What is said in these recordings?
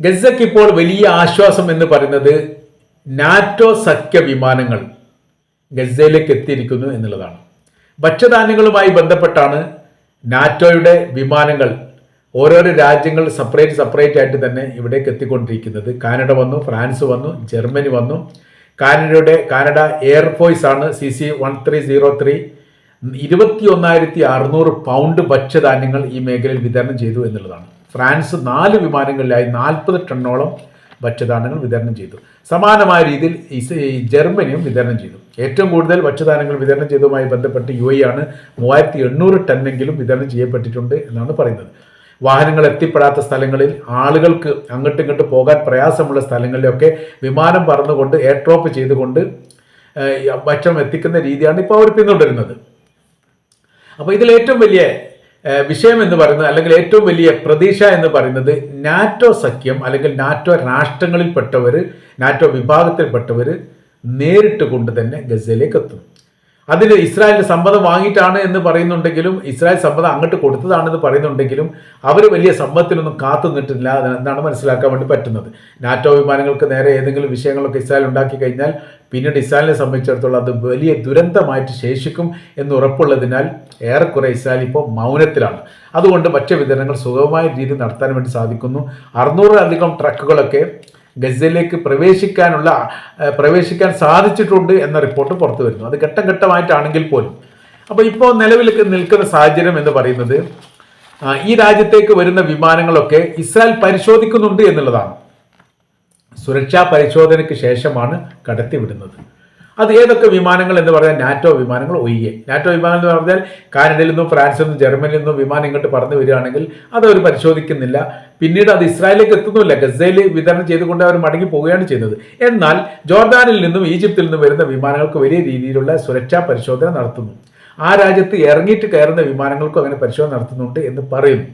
ഗസയ്ക്ക് ഇപ്പോൾ വലിയ ആശ്വാസം എന്ന് പറയുന്നത് നാറ്റോ സഖ്യ വിമാനങ്ങൾ ഗസയിലേക്ക് എത്തിയിരിക്കുന്നു എന്നുള്ളതാണ്. ഭക്ഷ്യധാന്യങ്ങളുമായി ബന്ധപ്പെട്ടാണ് നാറ്റോയുടെ വിമാനങ്ങൾ ഓരോരോ രാജ്യങ്ങൾ സെപ്പറേറ്റ് സെപ്പറേറ്റ് ആയിട്ട് തന്നെ ഇവിടേക്ക് എത്തിക്കൊണ്ടിരിക്കുന്നത്. കാനഡ വന്നു ഫ്രാൻസ് വന്നു ജർമ്മനി വന്നു. കാനഡയുടെ കാനഡ എയർഫോഴ്സ് ആണ് C C one three zero three. ഇരുപത്തി ഒന്നായിരത്തി അറുന്നൂറ് പൗണ്ട് ഭക്ഷ്യധാന്യങ്ങൾ ഈ മേഖലയിൽ വിതരണം ചെയ്തു എന്നുള്ളതാണ്. ഫ്രാൻസ് നാല് വിമാനങ്ങളിലായി നാൽപ്പത് ടണ്ണോളം ഭക്ഷ്യധാന്യങ്ങൾ വിതരണം ചെയ്തു. സമാനമായ രീതിയിൽ ജർമ്മനിയും വിതരണം ചെയ്തു. ഏറ്റവും കൂടുതൽ ഭക്ഷ്യധാന്യങ്ങൾ വിതരണം ചെയ്തതുമായി ബന്ധപ്പെട്ട് യു എ ആണ് മൂവായിരത്തി എണ്ണൂറ് ടണ്ണെങ്കിലും വിതരണം ചെയ്യപ്പെട്ടിട്ടുണ്ട് എന്നാണ് പറയുന്നത്. വാഹനങ്ങൾ എത്തിപ്പെടാത്ത സ്ഥലങ്ങളിൽ ആളുകൾക്ക് അങ്ങോട്ടും ഇങ്ങോട്ട് പോകാൻ പ്രയാസമുള്ള സ്ഥലങ്ങളിലൊക്കെ വിമാനം പറന്നുകൊണ്ട് എയർ ഡ്രോപ്പ് ചെയ്തുകൊണ്ട് ഭക്ഷണം എത്തിക്കുന്ന രീതിയാണ് ഇപ്പോൾ അവർ പിന്തുടരുന്നത് അപ്പോൾ ഇതിൽ ഏറ്റവും വലിയ വിഷയം എന്ന് പറയുന്നത് അല്ലെങ്കിൽ ഏറ്റവും വലിയ പ്രതീക്ഷ എന്ന് പറയുന്നത് നാറ്റോ സഖ്യം അല്ലെങ്കിൽ നാറ്റോ രാഷ്ട്രങ്ങളിൽപ്പെട്ടവർ നാറ്റോ വിഭാഗത്തിൽപ്പെട്ടവർ നേരിട്ട് കൊണ്ട് തന്നെ ഗസയിലേക്ക് എത്തും അതിന് ഇസ്രായേലിന്റെ സമ്മതം വാങ്ങിയിട്ടാണ് എന്ന് പറയുന്നുണ്ടെങ്കിലും ഇസ്രായേൽ സമ്മതം അങ്ങോട്ട് കൊടുത്തതാണെന്ന് പറയുന്നുണ്ടെങ്കിലും അവർ വലിയ സമ്മതത്തിനൊന്നും കാത്തു നിന്നിട്ടില്ല എന്നാണ് മനസ്സിലാക്കാൻ വേണ്ടി പറ്റുന്നത്. നാറ്റോ വിമാനങ്ങൾക്ക് നേരെ ഏതെങ്കിലും വിഷയങ്ങളൊക്കെ ഇസ്രായേൽ ഉണ്ടാക്കി കഴിഞ്ഞാൽ പിന്നീട് ഇസ്രായേലിനെ സംബന്ധിച്ചിടത്തോളം അത് വലിയ ദുരന്തമായിട്ട് ശേഷിക്കും എന്ന് ഉറപ്പുള്ളതിനാൽ ഏറെക്കുറെ ഇസ്രായേൽ ഇപ്പോൾ മൗനത്തിലാണ്. അതുകൊണ്ട് ഭക്ഷ്യവിതരണങ്ങൾ സുഗമമായ രീതിയിൽ നടത്താൻ വേണ്ടി സാധിക്കുന്നു. അറുന്നൂറിലധികം ട്രക്കുകളൊക്കെ ഗസയിലേക്ക് പ്രവേശിക്കാനുള്ള പ്രവേശിക്കാൻ സാധിച്ചിട്ടുണ്ട് എന്ന റിപ്പോർട്ട് പുറത്തു വരുന്നു. അത് ഘട്ടം ഘട്ടമായിട്ടാണെങ്കിൽ പോലും. അപ്പോൾ ഇപ്പോൾ നിലവിൽ നിൽക്കുന്ന സാഹചര്യം എന്ന് പറയുന്നത് ഈ രാജ്യത്തേക്ക് വരുന്ന വിമാനങ്ങളൊക്കെ ഇസ്രായേൽ പരിശോധിക്കുന്നുണ്ട് എന്നുള്ളതാണ്. സുരക്ഷാ പരിശോധനയ്ക്ക് ശേഷമാണ് കടത്തിവിടുന്നത്. അത് ഏതൊക്കെ വിമാനങ്ങൾ എന്ന് പറഞ്ഞാൽ നാറ്റോ വിമാനങ്ങൾ ഒഴികെ നാറ്റോ വിമാനം എന്ന് പറഞ്ഞാൽ കാനഡയിൽ നിന്നും ഫ്രാൻസിൽ നിന്നും ജർമ്മനിയിൽ നിന്നും വിമാനം ഇങ്ങോട്ട് പറന്നു വരികയാണെങ്കിൽ അത് അവർ പരിശോധിക്കുന്നില്ല. പിന്നീട് അത് ഇസ്രായേലിലേക്ക് എത്തുന്നില്ല ഗസയിൽ വിതരണം ചെയ്തുകൊണ്ട് അവർ മടങ്ങി പോവുകയാണ് ചെയ്യുന്നത്. എന്നാൽ ജോർദാനിൽ നിന്നും ഈജിപ്തിൽ നിന്നും വരുന്ന വിമാനങ്ങൾക്ക് വലിയ രീതിയിലുള്ള സുരക്ഷാ പരിശോധന നടത്തുന്നു. ആ രാജ്യത്ത് ഇറങ്ങിയിട്ട് കയറുന്ന വിമാനങ്ങൾക്കും അങ്ങനെ പരിശോധന നടത്തുന്നുണ്ട് എന്ന് പറയുന്നു.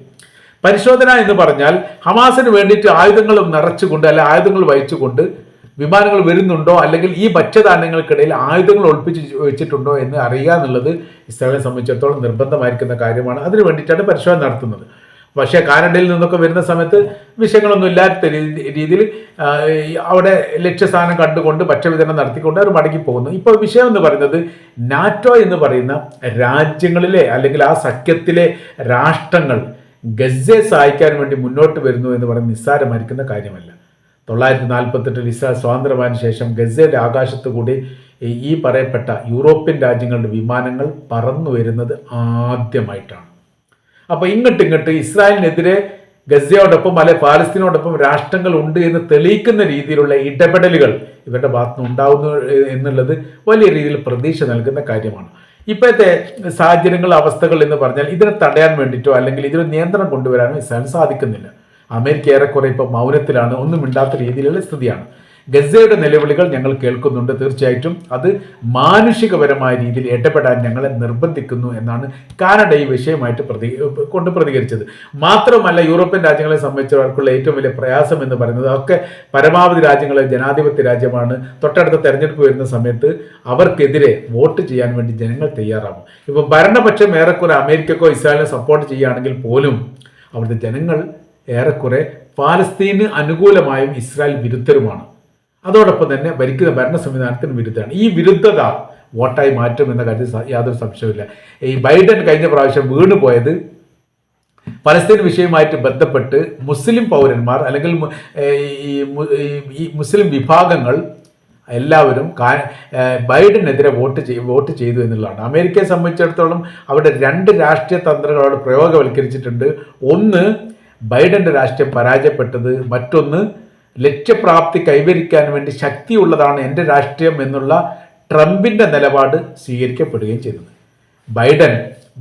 പരിശോധന എന്ന് പറഞ്ഞാൽ ഹമാസിന് വേണ്ടിയിട്ട് ആയുധങ്ങൾ നിറച്ചുകൊണ്ട് അല്ലെ ആയുധങ്ങൾ വഹിച്ചുകൊണ്ട് വിമാനങ്ങൾ വരുന്നുണ്ടോ? അല്ലെങ്കിൽ ഈ ഭക്ഷ്യധാന്യങ്ങൾക്കിടയിൽ ആയുധങ്ങൾ ഒളിപ്പിച്ച് വെച്ചിട്ടുണ്ടോ എന്ന് അറിയുക എന്നുള്ളത് ഇസ്രായേലിനെ സംബന്ധിച്ചിടത്തോളം നിർബന്ധമായിരിക്കുന്ന കാര്യമാണ്. അതിന് വേണ്ടിയിട്ടാണ് പരിശോധന നടത്തുന്നത്. പക്ഷേ കാനഡയിൽ നിന്നൊക്കെ വരുന്ന സമയത്ത് വിഷയങ്ങളൊന്നും ഇല്ലാത്ത രീതിയിൽ അവിടെ ലക്ഷ്യസ്ഥാനം കണ്ടുകൊണ്ട് ഭക്ഷ്യവിതരണം നടത്തിക്കൊണ്ട് അവർ മടങ്ങി പോകുന്നു. ഇപ്പോൾ വിഷയം എന്ന് പറയുന്നത് നാറ്റോ എന്ന് പറയുന്ന രാജ്യങ്ങളിലെ അല്ലെങ്കിൽ ആ സഖ്യത്തിലെ രാഷ്ട്രങ്ങൾ ഗസയെ സഹായിക്കാൻ വേണ്ടി മുന്നോട്ട് വരുന്നു എന്ന് പറയുന്നത് നിസ്സാരമായിരിക്കുന്ന കാര്യമല്ല. തൊള്ളായിരത്തി നാൽപ്പത്തെട്ടിൽ ഇസ്രായേൽ സ്വാതന്ത്ര്യമായതിനു ശേഷം ഗസയുടെ ആകാശത്ത് കൂടി ഈ- പറയപ്പെട്ട യൂറോപ്യൻ രാജ്യങ്ങളുടെ വിമാനങ്ങൾ പറന്നു വരുന്നത് ആദ്യമായിട്ടാണ്. അപ്പോൾ ഇങ്ങോട്ട് ഇങ്ങോട്ട് ഇസ്രായേലിനെതിരെ ഗസയോടൊപ്പം അല്ലെ പാലസ്തീനോടൊപ്പം രാഷ്ട്രങ്ങൾ ഉണ്ട് എന്ന് തെളിയിക്കുന്ന രീതിയിലുള്ള ഇടപെടലുകൾ ഇവരുടെ ഭാഗത്തുനിന്ന് ഉണ്ടാവുന്നു എന്നുള്ളത് വലിയ രീതിയിൽ പ്രതീക്ഷ നൽകുന്ന കാര്യമാണ്. ഇപ്പോഴത്തെ സാഹചര്യങ്ങൾ അവസ്ഥകൾ എന്ന് പറഞ്ഞാൽ ഇതിനെ തടയാൻ വേണ്ടിയിട്ടോ അല്ലെങ്കിൽ ഇതിന് നിയന്ത്രണം കൊണ്ടുവരാനോ ഇസ്രായേലിന് സാധിക്കുന്നില്ല. അമേരിക്ക ഏറെക്കുറെ ഇപ്പോൾ മൗനത്തിലാണ് ഒന്നും മിണ്ടാത്ത രീതിയിലുള്ള സ്ഥിതിയാണ്. ഗസയുടെ നിലവിളികൾ ഞങ്ങൾ കേൾക്കുന്നുണ്ട് തീർച്ചയായിട്ടും. അത് മാനുഷികപരമായ രീതിയിൽ ഇടപെടാൻ ഞങ്ങളെ നിർബന്ധിക്കുന്നു എന്നാണ് കാനഡ ഈ വിഷയമായിട്ട് പ്രതി കൊണ്ട് പ്രതികരിച്ചത്. മാത്രമല്ല യൂറോപ്യൻ രാജ്യങ്ങളെ സംബന്ധിച്ചവർക്കുള്ള ഏറ്റവും വലിയ പ്രയാസം എന്ന് പറയുന്നത് ഒക്കെ പരമാവധി രാജ്യങ്ങളെ ജനാധിപത്യ രാജ്യമാണ്. തൊട്ടടുത്ത തെരഞ്ഞെടുപ്പ് വരുന്ന സമയത്ത് അവർക്കെതിരെ വോട്ട് ചെയ്യാൻ വേണ്ടി ജനങ്ങൾ തയ്യാറാവും ഇപ്പോൾ ഭരണപക്ഷം ഏറെക്കുറെ അമേരിക്കക്കോ ഇസ്രായേലിനോ സപ്പോർട്ട് ചെയ്യുകയാണെങ്കിൽ പോലും അവിടുത്തെ ജനങ്ങൾ ഏറെക്കുറെ പാലസ്തീന് അനുകൂലമായും ഇസ്രായേൽ വിരുദ്ധരുമാണ്. അതോടൊപ്പം തന്നെ ഭരിക്കുന്ന ഭരണ സംവിധാനത്തിന് വിരുദ്ധമാണ് ഈ വിരുദ്ധത വോട്ടായി മാറ്റും എന്ന കാര്യത്തിൽ യാതൊരു സംശയമില്ല ഈ ബൈഡൻ കഴിഞ്ഞ പ്രാവശ്യം വീണ് പോയത് പലസ്തീൻ വിഷയവുമായിട്ട് ബന്ധപ്പെട്ട് മുസ്ലിം പൗരന്മാർ അല്ലെങ്കിൽ ഈ മുസ്ലിം വിഭാഗങ്ങൾ എല്ലാവരും കാ- ബൈഡനെതിരെ വോട്ട് ചെയ് വോട്ട് ചെയ്തു എന്നുള്ളതാണ്. അമേരിക്കയെ സംബന്ധിച്ചിടത്തോളം അവിടെ രണ്ട് രാഷ്ട്രീയ തന്ത്രങ്ങൾ അവിടെ പ്രയോഗവൽക്കരിച്ചിട്ടുണ്ട്. ഒന്ന് ബൈഡന്റെ രാഷ്ട്രീയം പരാജയപ്പെട്ടത് മറ്റൊന്ന് ലക്ഷ്യപ്രാപ്തി കൈവരിക്കാൻ വേണ്ടി ശക്തിയുള്ളതാണ് എന്റെ രാഷ്ട്രീയം എന്നുള്ള ട്രംപിന്റെ നിലപാട് സ്വീകരിക്കപ്പെടുകയും ചെയ്തത്. ബൈഡൻ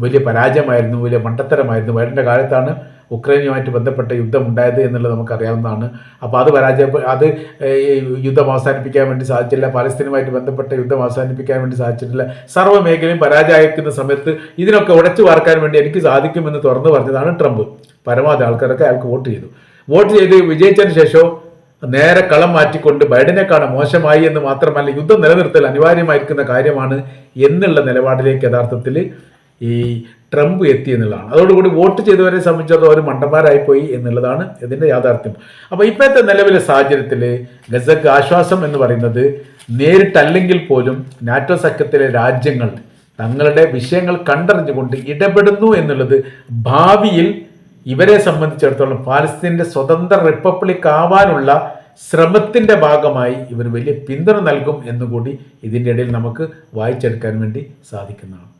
വലിയ പരാജയമായിരുന്നു വലിയ മണ്ടത്തരമായിരുന്നു. ബൈഡന്റെ കാലത്താണ് ഉക്രൈനുമായിട്ട് ബന്ധപ്പെട്ട യുദ്ധം ഉണ്ടായത് എന്നുള്ളത് നമുക്കറിയാവുന്നതാണ്. അപ്പോൾ അത് പരാജയ അത് യുദ്ധം അവസാനിപ്പിക്കാൻ വേണ്ടി സാധിച്ചില്ല. പാലസ്തീനുമായിട്ട് ബന്ധപ്പെട്ട യുദ്ധം അവസാനിപ്പിക്കാൻ വേണ്ടി സാധിച്ചിട്ടില്ല. സർവ മേഖലയും പരാജയക്കുന്ന സമയത്ത് ഇതിനൊക്കെ ഉടച്ചു വാർക്കാൻ വേണ്ടി എനിക്ക് സാധിക്കുമെന്ന് തുറന്നു പറഞ്ഞതാണ് ട്രംപ്. പരമാവധി ആൾക്കാരൊക്കെ അയാൾക്ക് വോട്ട് ചെയ്തു. വോട്ട് ചെയ്ത് വിജയിച്ചതിന് ശേഷം നേരെ കളം മാറ്റിക്കൊണ്ട് ബൈഡനെക്കാണ് മോശമായി എന്ന് മാത്രമല്ല യുദ്ധം നിലനിർത്തൽ അനിവാര്യമായിരിക്കുന്ന കാര്യമാണ് എന്നുള്ള നിലപാടിലേക്ക് യഥാർത്ഥത്തിൽ ഈ ട്രംപ് എത്തി എന്നുള്ളതാണ്. അതോടുകൂടി വോട്ട് ചെയ്തവരെ സംബന്ധിച്ചിടത്തോളം അവർ മണ്ടന്മാരായിപ്പോയി എന്നുള്ളതാണ് ഇതിന്റെ യാഥാർത്ഥ്യം. അപ്പോൾ ഇപ്പോഴത്തെ നിലവിലെ സാഹചര്യത്തിൽ ഗസക്ക് ആശ്വാസം എന്ന് പറയുന്നത് നേരിട്ടല്ലെങ്കിൽ പോലും നാറ്റോ സഖ്യത്തിലെ രാജ്യങ്ങൾ തങ്ങളുടെ വിഷയങ്ങൾ കണ്ടറിഞ്ഞുകൊണ്ട് ഇടപെടുന്നു എന്നുള്ളത് ഭാവിയിൽ ഇവരെ സംബന്ധിച്ചിടത്തോളം പാലസ്തീന്റെ സ്വതന്ത്ര റിപ്പബ്ലിക് ആവാനുള്ള ശ്രമത്തിന്റെ ഭാഗമായി ഇവർ വലിയ പിന്തുണ നൽകും എന്നുകൂടി ഇതിന്റെ ഇടയിൽ നമുക്ക് വായിച്ചെടുക്കാൻ വേണ്ടി സാധിക്കുന്നതാണ്.